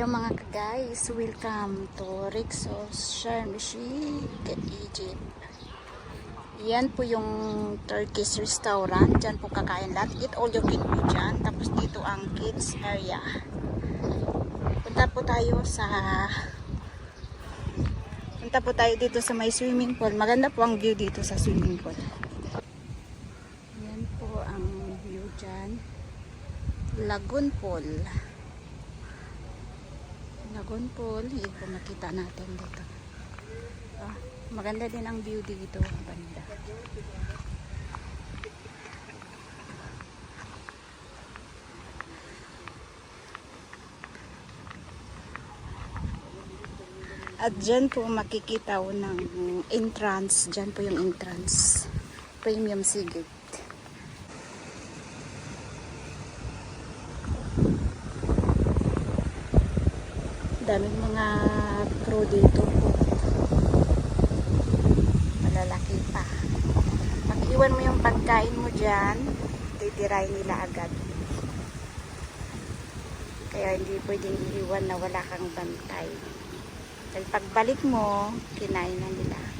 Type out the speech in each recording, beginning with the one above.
Hello mga ka-guys, welcome to Rixos Sharm Egypt. Yan po yung Turkish restaurant. Diyan po kakain lahat. Eat all you can po dyan. Tapos dito ang kids area. Punta po tayo sa... Punta po tayo dito sa may swimming pool. Maganda po ang view dito sa swimming pool. Yan po ang view dyan. Lagoon Pool. Lagoon Pool. Yan po makita natin dito. Ah, maganda din ang view dito. Banda. At dyan po makikita po ng entrance. Dyan po yung entrance. Premium Sigit. Daming mga crew dito. Malalaki pa. Pag iwan mo yung pagkain mo dyan. Titiray nila agad. Kaya hindi pwedeng iiwan na wala kang bantay. Dahil pagbalik mo kinain na nila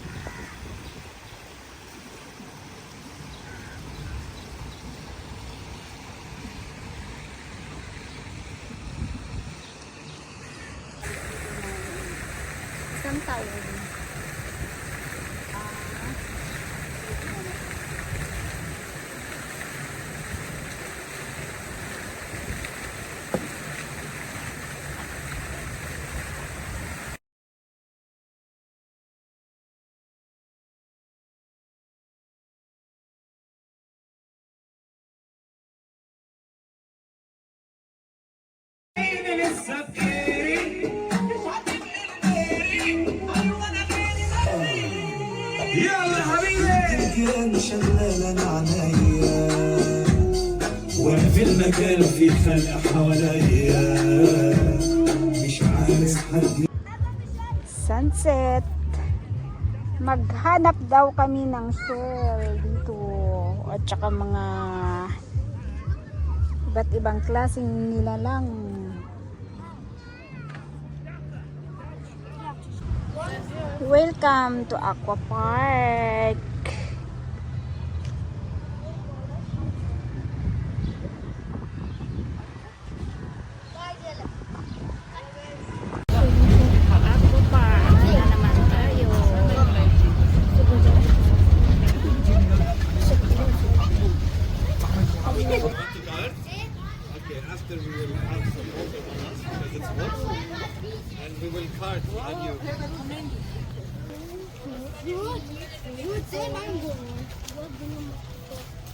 saúde. Hey, baby, it's. يلا حبيبي كان شغال عنيا وانا في المكان في خلق حواليا مش عارف حد sunset maghanap daw kami ng shell dito at saka mga iba't ibang klaseng nilalang Us because it's hot, and we will cart on you.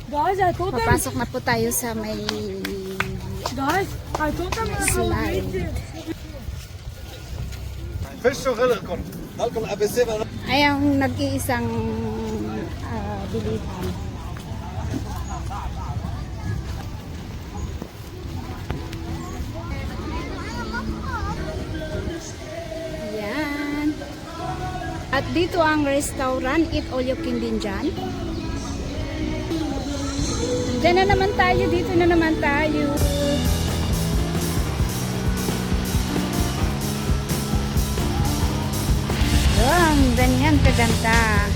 Guys, I thought Papasok na po tayo sa may Guys, I thought I'm slide. Ay, ang nag-iisang uh, bilihan. At dito ang restaurant, Eat All You Can din dyan. Diyan na naman tayo, dito na naman tayo. Yan, ganyan kaganda.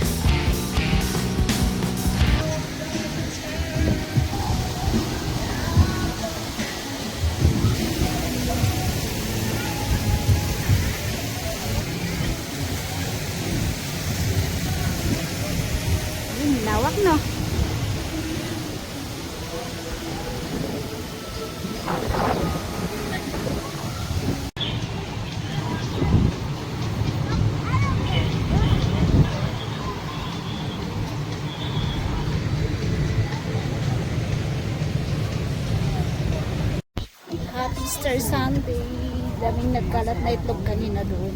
Easter Sunday. Daming nagkalat na itlog kanina doon.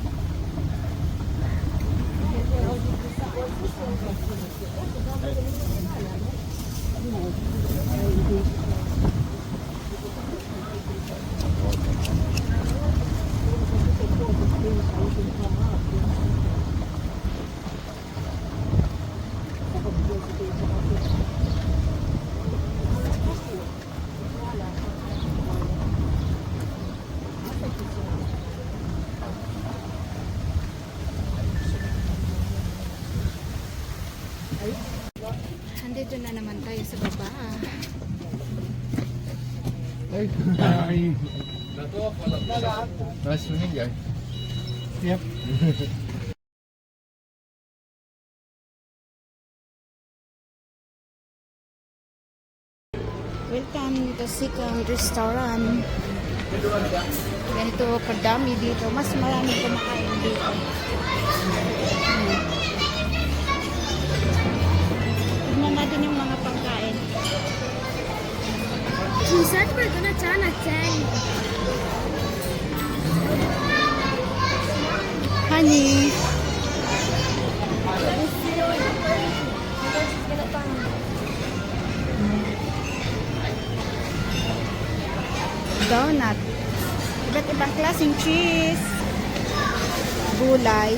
Andito na naman tayo sa baba. Nice to meet you. Yep. Welcome to Sikang Restaurant. Ganito kadami dito. Mas marami kumakain dito. Hmm. She said we're gonna turn at 10. Honey. Donut. Iba't ibang klaseng cheese. Gulay.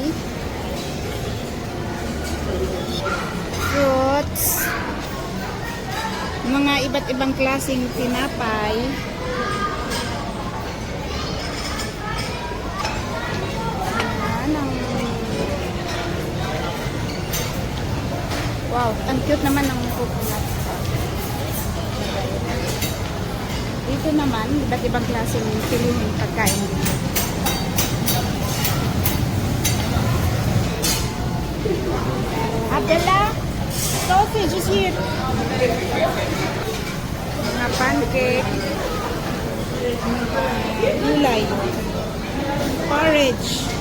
Fruits. Mga iba't ibang klaseng tinapay. Wow, ang cute naman ng coconut. Dito naman, iba't ibang klaseng pilihin pagkain. Abdullah, sausage is here. Mga pancake. Gulay. Porridge.